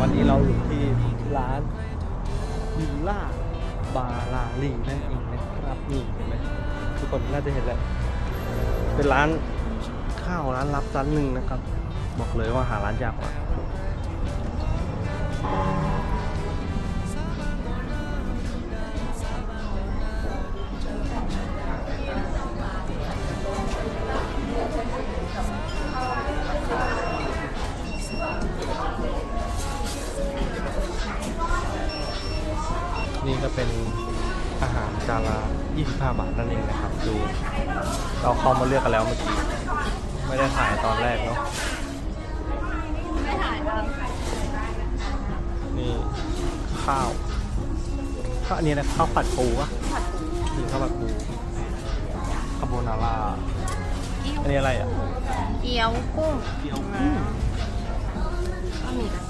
วันนี้เราอยู่ที่ร้านวิลล่าบาลาลีนั่นเองนะครับนี่เห็นไหมทุกคนน่าจะเห็นแหละเป็นร้านข้าวร้านลับร้านหนึ่งนะครับ บอกเลยว่าหาร้านยากกว่า นี่ก็เป็นอาหารจานละ25 บาทนั่นเองนะครับ ดูเราเข้ามาเลือกกันแล้วเมื่อกี้ ไม่ได้ถ่ายตอนแรกเนาะไม่ถ่ายครับนี่ข้าวข้าวอันนี้นะข้าวผัดปูอะผัดปูนี่ข้าวผัดปูคาโบนาร่าอันนี้อะไรอะ เกี๊ยวกุ้งเกี๊ยวกุ้งก็มี